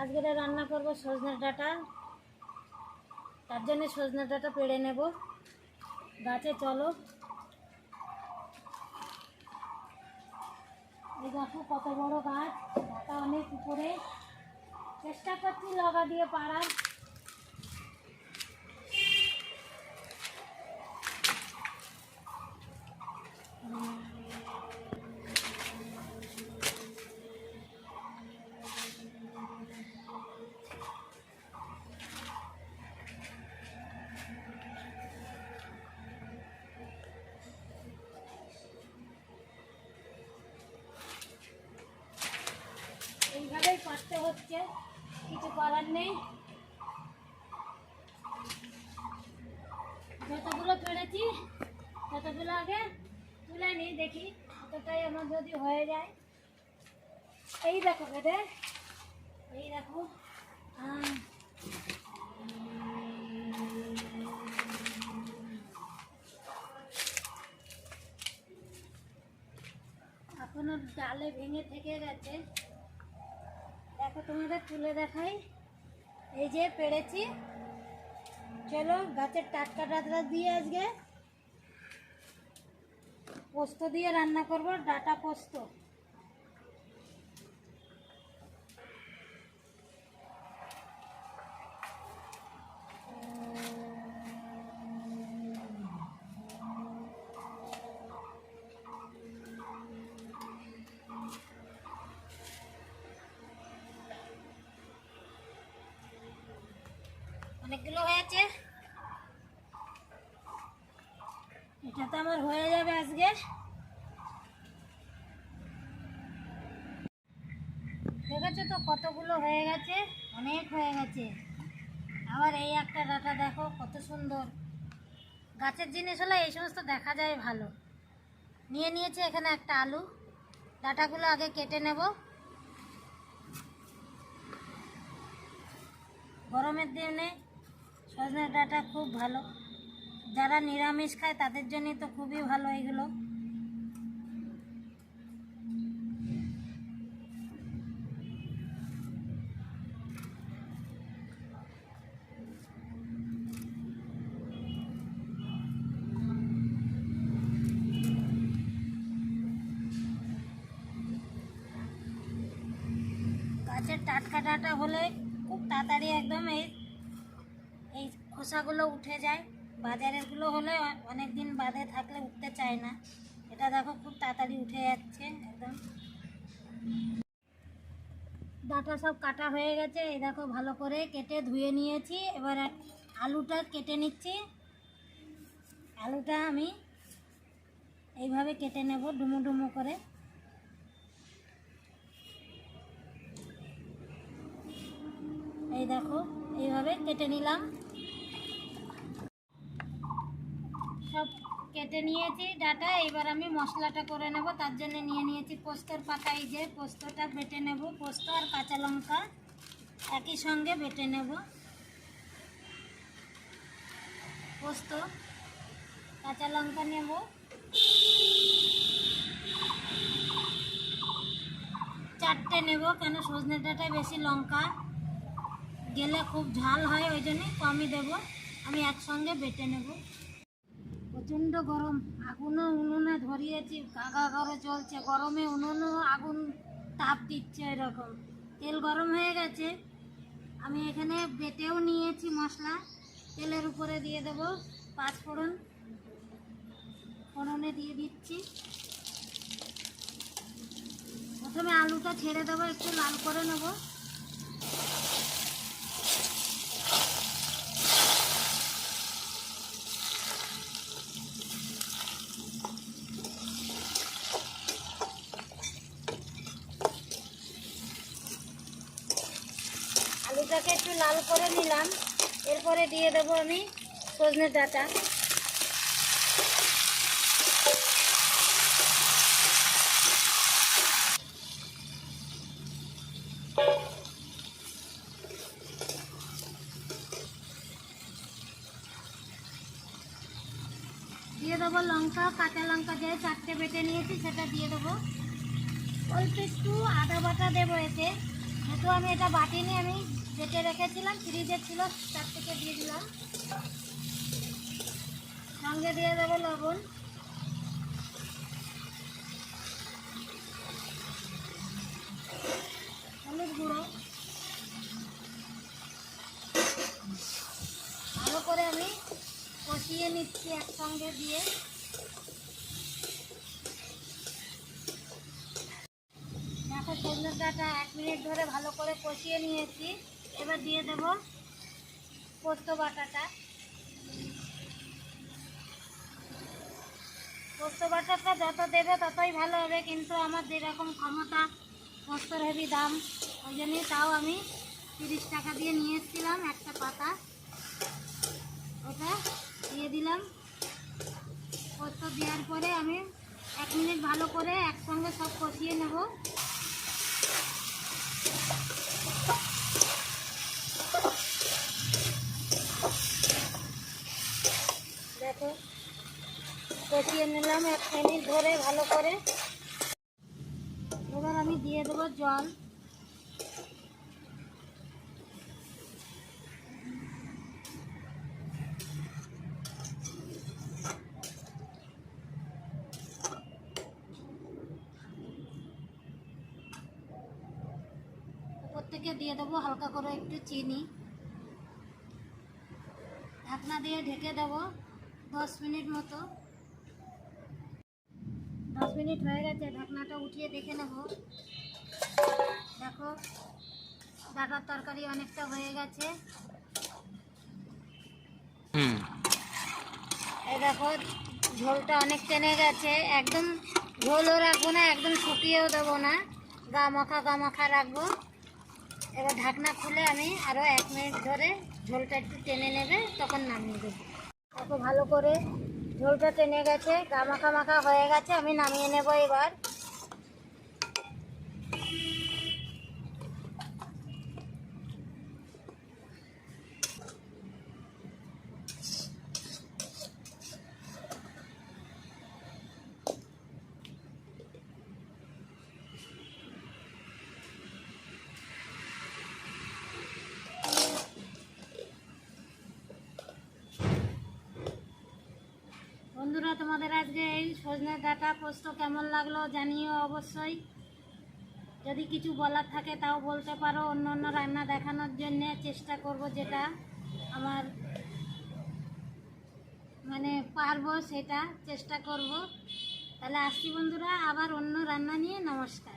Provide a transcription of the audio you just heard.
আজকে রান্না করব সজনে ডাঁটা। তার জন্য সজনে ডাঁটা পেড়ে নেব। গাছে চলো। এই দেখো কত বড় গাছ। ডাঁটা অনেক উপরে। চেষ্টা করছি লগা দিয়ে পাড়ার। এইভাবেই পারতে হচ্ছে। কিছু করার নেই। যতগুলো পেরেছি, ততগুলো আগে তুলে নিই, দেখি কতটাই আমার যদি হয়ে যায়। এই দেখো বেদে এই দেখো। এখনও ডালে ভেঙে থেকে গেছে। তোমাদের তুলে দেখাই। এই যে পেরেছি। চলো, গাছের টাটকা টাটকা দিয়ে আজকে পোস্ত দিয়ে রান্না করব, ডাটা পোস্ত। অনেকগুলো হয়েছে। এটা তো আমার হয়ে যাবে আজকে। দেখেছ তো কতগুলো হয়ে গেছে? অনেক হয়ে গেছে। আবার এই একটা ডাটা দেখো, কত সুন্দর। গাছের জিনিস হলে এই সমস্ত দেখা যায় ভালো। নিয়ে নিয়েছে এখানে একটা আলু। ডাটাগুলো আগে কেটে নেব। গরমের দিনে সজনে ডাঁটা খুব ভালো। যারা নিরামিষ খায়, তাদের জন্য তো খুবই ভালো এগুলো। গাছের টাটকা ডাটা হলে খুব তাড়াতাড়ি একদম এই এই খোসাগুলো উঠে যায়। বাজারেরগুলো হলে অনেক দিন বাদে থাকলে উঠতে চায় না। এটা দেখো খুব তাড়াতাড়ি উঠে যাচ্ছে একদম। ডাটা সব কাটা হয়ে গেছে। এই দেখো ভালো করে কেটে ধুয়ে নিয়েছি। এবার আলুটা কেটে নিচ্ছি। আলুটা আমি এইভাবে কেটে নেব ডুমো ডুমো করে। এই দেখো, এইভাবে কেটে নিলাম সব কেটে নিয়েছি ডাটা, এবার আমি মশলাটা করে নেব। তার জন্য নিয়ে নিয়েছি পোস্তর পাতা, এই যে পোস্তটা বেটে নেব। পোস্ত আর কাঁচা লঙ্কা একই সঙ্গে বেটে নেব। পোস্ত, কাঁচা লঙ্কা নেব। চারটে নেব, কেন সজনে ডাঁটায় বেশি লঙ্কা? গেলে খুব ঝাল হয়, ওই জন্যই কমই দেব। আমি একসঙ্গে বেটে নেব। প্রচণ্ড গরম। আগুনও উনুনে ধরিয়েছি। গাগা ঘরে চলছে। গরমে উনুনও আগুন তাপ দিচ্ছে এরকম। তেল গরম হয়ে গেছে। আমি এখানে বেটেও নিয়েছি মশলা। তেলের উপরে দিয়ে দেব পাঁচ ফোড়ন। ফোড়নে দিয়ে দিচ্ছি। প্রথমে আলুটা ছেড়ে দেবো, একটু লাল করে নেব। আলুটাকে একটু লাল করে নিলাম। এরপরে দিয়ে দেবো আমি সজনে ডাঁটা। দিয়ে দেবো লঙ্কা, কাঁচা লঙ্কা যে চারটে বেটে নিয়েছি, সেটা দিয়ে দেবো। অল্প একটু আদা বাটা দেবো এতে। যেহেতু আমি এটা বাটিনি, আমি বেটে রেখেছিলাম, ফ্রিজে ছিল, তার থেকে দিয়ে দিলাম। সঙ্গে দিয়ে দেবো লবণ। হলুদ গুঁড়ো। ভালো করে আমি কষিয়ে নিচ্ছি একসঙ্গে দিয়ে। দেখো সজনে ডাঁটা এক মিনিট ধরে ভালো করে কষিয়ে নিয়েছি। এবার দিয়ে দেব পোস্ত বাটাটা। পোস্ত বাটাটা যত দেবে ততই ভালো হবে, কিন্তু আমার যেরকম ক্ষমতা, পোস্তর হেভি দাম, ওই জন্যই তাও আমি তিরিশ টাকা দিয়ে নিয়ে এসেছিলাম একটা পাতা। ওটা দিয়ে দিলাম। পোস্ত দেওয়ার পরে আমি এক মিনিট ভালো করে একসঙ্গে সব কষিয়ে নেব দেখো কষিয়ে নিলাম এক মিনিট ধরে ভালো করে। এবার আমি দিয়ে দেবো জল। থেকে দিয়ে দেবো হালকা করে একটু চিনি। ঢাকনা দিয়ে ঢেকে দেবো দশ মিনিট মতো। মিনিট হয়ে গেছে ঢাকনাটা উঠিয়ে দেখে নেব। দেখো ডাটার তরকারি অনেকটা হয়ে গেছে। এই দেখো ঝোলটা অনেক টেনে গেছে। একদম ঝোলও রাখব না একদম শুকিয়েও দেবো না। গা মাখা গা মাখা রাখব। এবার ঢাকনা খুলে আমি আরও এক মিনিট ধরে ঝোলটা একটু টেনে নেবে তখন নামিয়ে দেবো। দেখো ভালো করে ঝোলটা টেনে গেছে কামাখা মাখা হয়ে গেছে আমি নামিয়ে নেব এবার। বন্ধুরা, তোমাদের আজকে এই সজনে ডাটা পোস্ত কেমন লাগল জানিও অবশ্যই। যদি কিছু বলার থাকে তাও বলতে পারো, অন্য অন্য রান্না দেখানোর জন্যে চেষ্টা করব যেটা আমার মানে পারব সেটা চেষ্টা করব। তাহলে আসছি বন্ধুরা, আবার অন্য রান্না নিয়ে নমস্কার।